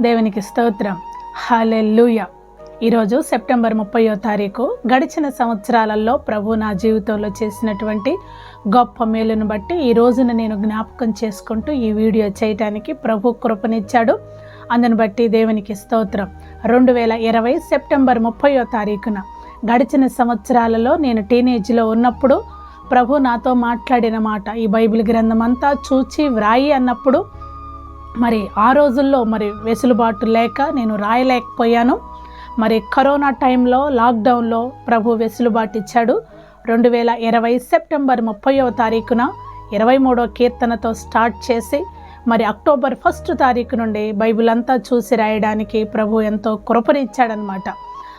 దేవునికి స్తోత్రం. హాలెల్లుయ. ఈరోజు సెప్టెంబర్ ముప్పయో తారీఖు గడిచిన సంవత్సరాలలో ప్రభు నా జీవితంలో చేసినటువంటి గొప్ప మేలును బట్టి ఈ రోజున నేను జ్ఞాపకం చేసుకుంటూ ఈ వీడియో చేయటానికి ప్రభు కృపనిచ్చాడు. అందును బట్టి దేవునికి స్తోత్రం. రెండు వేల ఇరవై సెప్టెంబర్ ముప్పయో తారీఖున గడిచిన సంవత్సరాలలో నేను టీనేజ్లో ఉన్నప్పుడు ప్రభు నాతో మాట్లాడిన మాట ఈ బైబిల్ గ్రంథం అంతా చూచి వ్రాయి అన్నప్పుడు మరి ఆ రోజుల్లో మరి వెసులుబాటు లేక నేను రాయలేకపోయాను. మరి కరోనా టైంలో లాక్డౌన్లో ప్రభు వెసులుబాటు ఇచ్చాడు రెండు వేల ఇరవై సెప్టెంబర్ ముప్పైవ తారీఖున ఇరవై మూడో కీర్తనతో స్టార్ట్ చేసి మరి అక్టోబర్ ఫస్ట్ తారీఖు నుండి బైబిల్ అంతా చూసి రాయడానికి ప్రభు ఎంతో కృపనిచ్చాడనమాట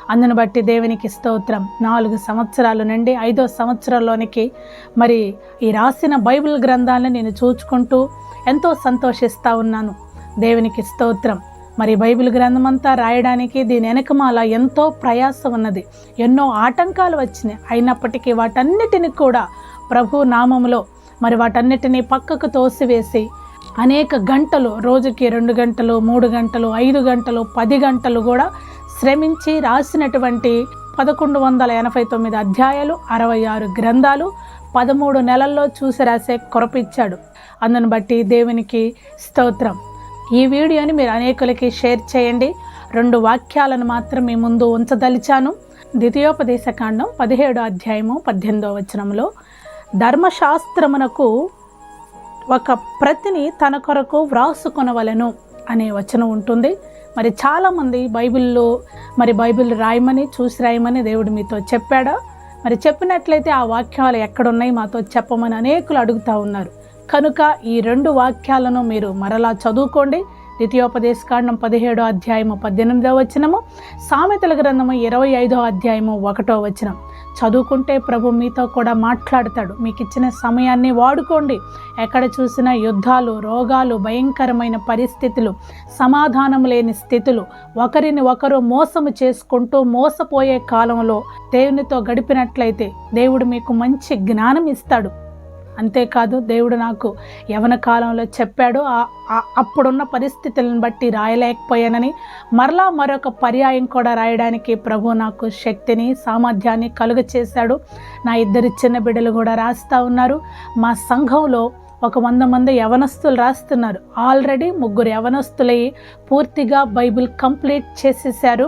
అందును బట్టి దేవునికి స్తోత్రం. నాలుగు సంవత్సరాల నుండి ఐదో సంవత్సరంలోనికి మరి ఈ రాసిన బైబిల్ గ్రంథాలను నేను చూచుకుంటూ ఎంతో సంతోషిస్తూ ఉన్నాను. దేవునికి స్తోత్రం. మరి బైబిల్ గ్రంథం అంతా రాయడానికి దీని వెనకమాల ఎంతో ప్రయాసం ఉన్నది. ఎన్నో ఆటంకాలు వచ్చినాయి. అయినప్పటికీ వాటన్నిటిని కూడా ప్రభు నామములో మరి వాటన్నిటిని పక్కకు తోసివేసి అనేక గంటలు రోజుకి రెండు గంటలు మూడు గంటలు ఐదు గంటలు పది గంటలు కూడా శ్రమించి రాసినటువంటి పదకొండు వందల ఎనభై తొమ్మిది అధ్యాయాలు అరవై ఆరు గ్రంథాలు పదమూడు నెలల్లో చూసి రాసే కొరపిచ్చాడు. అందును బట్టి దేవునికి స్తోత్రం. ఈ వీడియోని మీరు అనేకులకి షేర్ చేయండి. రెండు వాక్యాలను మాత్రం మీ ముందు ఉంచదలిచాను. ద్వితీయోపదేశ కాండం పదిహేడో అధ్యాయము పద్దెనిమిదో వచనంలో ధర్మశాస్త్రమునకు ఒక ప్రతిని తన కొరకు వ్రాసుకొనవలెను అనే వచనం ఉంటుంది. మరి చాలామంది బైబిల్లో మరి బైబిల్ రాయమని చూసి రాయమని దేవుడు మీతో చెప్పాడా? మరి చెప్పినట్లయితే ఆ వాక్యాలు ఎక్కడున్నాయి మాతో చెప్పమని అనేకులు అడుగుతూ ఉన్నారు. కనుక ఈ రెండు వాక్యాలను మీరు మరలా చదువుకోండి. ద్వితీయోపదేశ కాండం పదిహేడో అధ్యాయము పద్దెనిమిదో వచనము సామెతల గ్రంథము ఇరవై ఐదో అధ్యాయము ఒకటో వచనం. చదువుకుంటే ప్రభు మీతో కూడా మాట్లాడతాడు. మీకు ఇచ్చిన సమయాన్ని వాడుకోండి. ఎక్కడ చూసినా యుద్ధాలు రోగాలు భయంకరమైన పరిస్థితులు సమాధానం లేని స్థితులు ఒకరిని ఒకరు మోసము చేసుకుంటూ మోసపోయే కాలంలో దేవునితో గడిపినట్లయితే దేవుడు మీకు మంచి జ్ఞానం ఇస్తాడు అంతేకాదు దేవుడు నాకు యవన కాలంలో చెప్పాడు అప్పుడున్న పరిస్థితులను బట్టి రాయలేకపోయానని మరలా మరొక పర్యాయం కూడా రాయడానికి ప్రభు నాకు శక్తిని సామర్థ్యాన్ని కలుగ చేశాడు. నా ఇద్దరు చిన్న బిడ్డలు కూడా రాస్తూ ఉన్నారు. మా సంఘంలో ఒక వంద మంది యవనస్తులు రాస్తున్నారు. ఆల్రెడీ ముగ్గురు యవనస్తులై పూర్తిగా బైబిల్ కంప్లీట్ చేసేసారు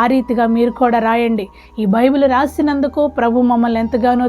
ఆ రీతిగా మీరు కూడా రాయండి. ఈ బైబిల్ రాసినందుకు ప్రభు మమ్మల్ని ఎంతగానో